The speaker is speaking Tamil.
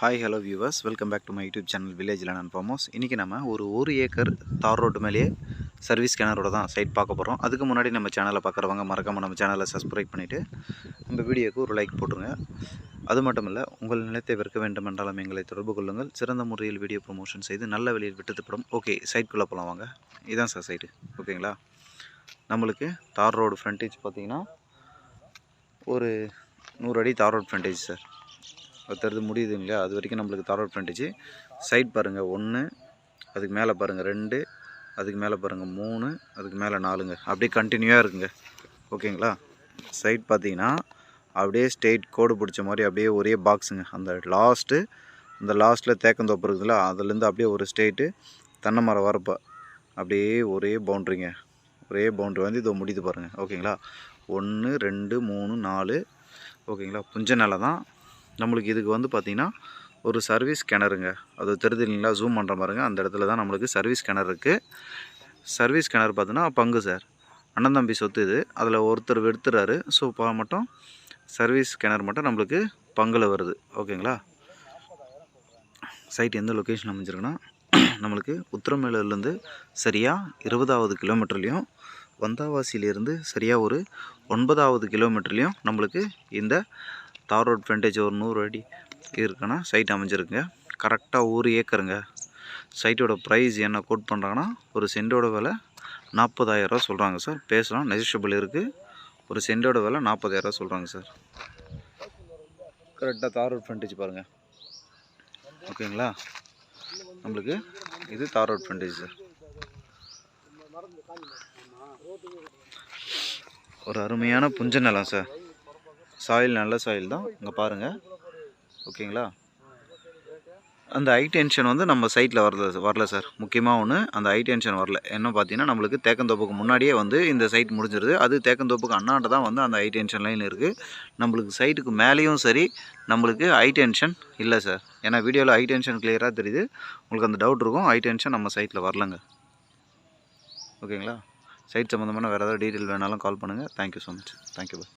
Hi hello viewers welcome back to my YouTube channel village land and farmers இன்றைக்கி நம்ம ஒரு ஒரு ஏக்கர் தார் ரோட்டு மேலேயே சர்வீஸ் ஸ்கேனரோட தான் சைட் பார்க்க போகிறோம் அதுக்கு முன்னாடி நம்ம சேனலை பார்க்குறவங்க மறக்காமல் நம்ம சேனலை சப்ஸ்கிரைப் பண்ணிவிட்டு நம்ம வீடியோக்கு ஒரு லைக் போட்டுருங்க. அது மட்டும் இல்லை உங்கள் நிலத்தை விற்க வேண்டும் என்றாலும் எங்களை தொடர்பு கொள்ளுங்கள். சிறந்த முறையில் வீடியோ ப்ரொமோஷன் செய்து நல்ல வெளியில் விட்டுத்துப்படும் ஓகே சைட்குள்ளே போகலாம் வாங்க. இதான் சார் சைட்டு ஓகேங்களா நம்மளுக்கு தார் ரோடு ஃப்ரண்டேஜ் பார்த்தீங்கன்னா ஒரு நூறு அடி தார் ரோட் ஃப்ரண்டேஜ் சார் ஒருத்தருது இல்லையா? அது வரைக்கும் நம்மளுக்கு தார் ஃப்ரண்டேஜ் சைட் பாருங்கள் ஒன்று அதுக்கு மேலே பாருங்கள் ரெண்டு அதுக்கு மேலே பாருங்கள் மூணு அதுக்கு மேலே நாலுங்க. அப்படியே கண்டினியூவாக இருக்குங்க. ஓகேங்களா? சைட் பார்த்தீங்கன்னா அப்படியே ஸ்ட்ரெயிட் கோடு பிடிச்ச மாதிரி அப்படியே ஒரே பாக்ஸுங்க அந்த லாஸ்ட்டு இந்த லாஸ்ட்டில் தேக்கந்தோப்பு இருக்குதுல்ல அதுலேருந்து அப்படியே ஒரு ஸ்ட்ரெயிட்டு தென்னை மரம் வரப்போ அப்படியே ஒரே பவுண்ட்ரிங்க ஒரே பவுண்ட்ரி வந்து இதோ முடியுது பாருங்கள் ஓகேங்களா? ஒன்று ரெண்டு மூணு நாலு. ஓகேங்களா? புஞ்ச நிலம் தான் நம்மளுக்கு இதுக்கு வந்து பார்த்திங்கன்னா ஒரு சர்வீஸ் கிணறுங்க அது தெரியுது இல்லைங்களா? ஜூம் பண்ணுற பாருங்க அந்த இடத்துல தான் நம்மளுக்கு சர்வீஸ் கிணறு இருக்குது சர்வீஸ் கிணறு பார்த்தீங்கன்னா பங்கு சார் அண்ணன் தம்பி சொத்து இது. அதில் ஒருத்தர் எடுத்துறாரு ஸோ இப்போ மட்டும் சர்வீஸ் கிணறு மட்டும் நம்மளுக்கு பங்கில் வருது. ஓகேங்களா? சைட் எந்த லொக்கேஷன் அமைஞ்சிருக்குன்னா நம்மளுக்கு உத்திரமேலூர்லேருந்து சரியாக இருபதாவது கிலோமீட்டர்லேயும் வந்தாவாசியிலேருந்து சரியாக ஒரு ஒன்பதாவது கிலோமீட்டர்லேயும் நம்மளுக்கு இந்த தார் ரோட் ஃப்ரண்டேஜ் ஒரு நூறு அடி இருக்குன்னா சைட் அமைஞ்சிருக்குங்க கரெக்டாக ஒரு ஏக்கருங்க. சைட்டோட ப்ரைஸ் என்ன கோட் பண்ணுறாங்கன்னா ஒரு சென்டோட விலை நாற்பதாயிரரூவா சொல்கிறாங்க சார் பேசலாம் நெஜிஷபிள் இருக்குது ஒரு சென்டோட விலை நாற்பதாயிரரூவா சொல்கிறாங்க சார் கரெக்டாக தார் ரோட் ஃப்ரண்டேஜ் பாருங்கள் ஓகேங்களா நம்மளுக்கு இது தார் ரோட் ஃப்ரண்டேஜ் சார் ஒரு அருமையான புஞ்ச நிலம் சார் சாயில் நல்ல சாயில் தான். இங்கே பாருங்கள் ஓகேங்களா? அந்த ஹை டென்ஷன் வந்து நம்ம சைட்டில் வரல வரல சார். முக்கியமாக ஒன்று அந்த ஹை டென்ஷன் வரல. என்ன பார்த்தீங்கன்னா நம்மளுக்கு தேக்கந்தோப்புக்கு முன்னாடியே வந்து இந்த சைட் முடிஞ்சிருது. அது தேக்கந்தோப்புக்கு அண்ணாண்ட தான் வந்து அந்த ஹை டென்ஷன் லைன் இருக்குது நம்மளுக்கு சைட்டுக்கு மேலேயும் சரி நம்மளுக்கு ஹை டென்ஷன் இல்லை சார். ஏன்னா வீடியோவில் ஹை டென்ஷன் கிளியராக தெரியுது. உங்களுக்கு அந்த டவுட் இருக்கும் ஹை டென்ஷன் நம்ம சைட்டில் வரலங்க. ஓகேங்களா? சைட் சம்மந்தமான வேறு ஏதாவது டீட்டெயில் வேணாலும் கால் பண்ணுங்கள் thank you so much thank you bye